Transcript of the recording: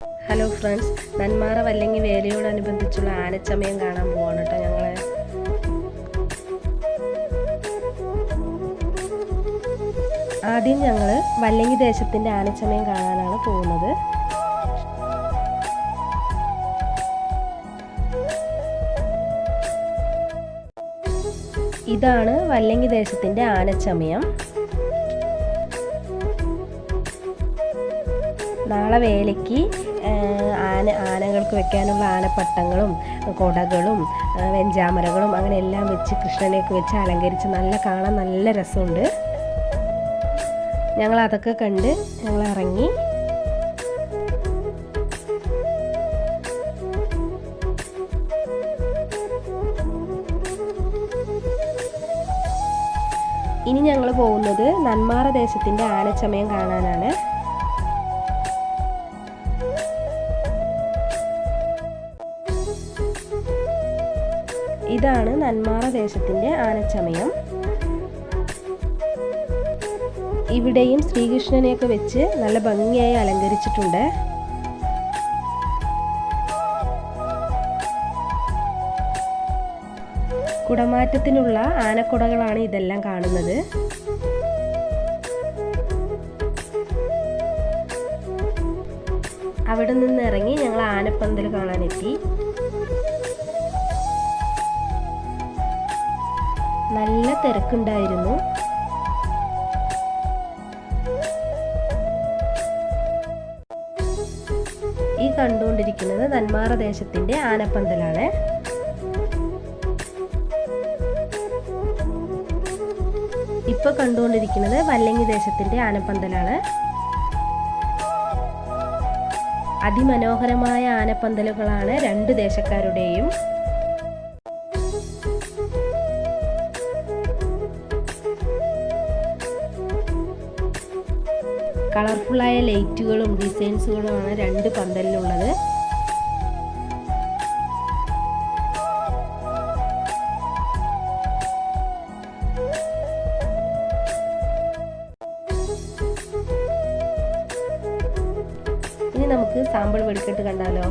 Hello friends Nemmara Vallangi വേലയോടനുബന്ധിച്ചുള്ള ആനച്ചമയം കാണാൻ പോവാണ് കേട്ടോ ഞങ്ങൾ ആദ്യം ഞങ്ങൾ വല്ലങ്ങി ദേശത്തിന്റെ ആനച്ചമയം കാണാനാണ് പോകുന്നത്. ഇതാണ് വല്ലങ്ങി ദേശത്തിന്റെ ആനച്ചമയം. നാളെ വേലയ്ക്ക് ആന ആനകൾക്ക് വെക്കാനുള്ള ആനപ്പട്ടങ്ങളും കൊടകളും വെഞ്ചാമരകളും അങ്ങനെ എല്ലാം വെച്ച് കൃഷ്ണനെയൊക്കെ വെച്ച് അലങ്കരിച്ച് നല്ല കാണാൻ നല്ല രസമുണ്ട്. ഞങ്ങൾ അതൊക്കെ കണ്ട് ഞങ്ങൾ ഇറങ്ങി ഇനി ഞങ്ങൾ പോകുന്നത് നന്മാറ ദേശത്തിന്റെ ആനച്ചമയം കാണാനാണ്. ഇതാണ് നന്മാറ ദേശത്തിന്റെ ആനച്ചമയം. ഇവിടെയും ശ്രീകൃഷ്ണനെയൊക്കെ വെച്ച് നല്ല ഭംഗിയായി അലങ്കരിച്ചിട്ടുണ്ട്. കുടമാറ്റത്തിനുള്ള ആനക്കുടകളാണ് ഇതെല്ലാം കാണുന്നത്. അവിടെ നിന്ന് ഇറങ്ങി ഞങ്ങൾ ആനപ്പന്തൽ കാണാനെത്തി. നല്ല തിരക്കുണ്ടായിരുന്നു. ഈ കണ്ടുകൊണ്ടിരിക്കുന്നത് നന്മാറ ദേശത്തിന്റെ ആനപ്പന്തലാണ്. ഇപ്പൊ കണ്ടുകൊണ്ടിരിക്കുന്നത് വല്ലങ്ങി ദേശത്തിന്റെ ആനപ്പന്തലാണ്. അതിമനോഹരമായ ആനപ്പന്തലുകളാണ് രണ്ട് ദേശക്കാരുടെയും. കളർഫുള്ളായ ലൈറ്റുകളും ഡിസൈൻസുകളുമാണ് രണ്ട് പന്തലിലുള്ളത്. ഇനി നമുക്ക് സാമ്പിൾ വെടിക്കെട്ട് കണ്ടാലോ?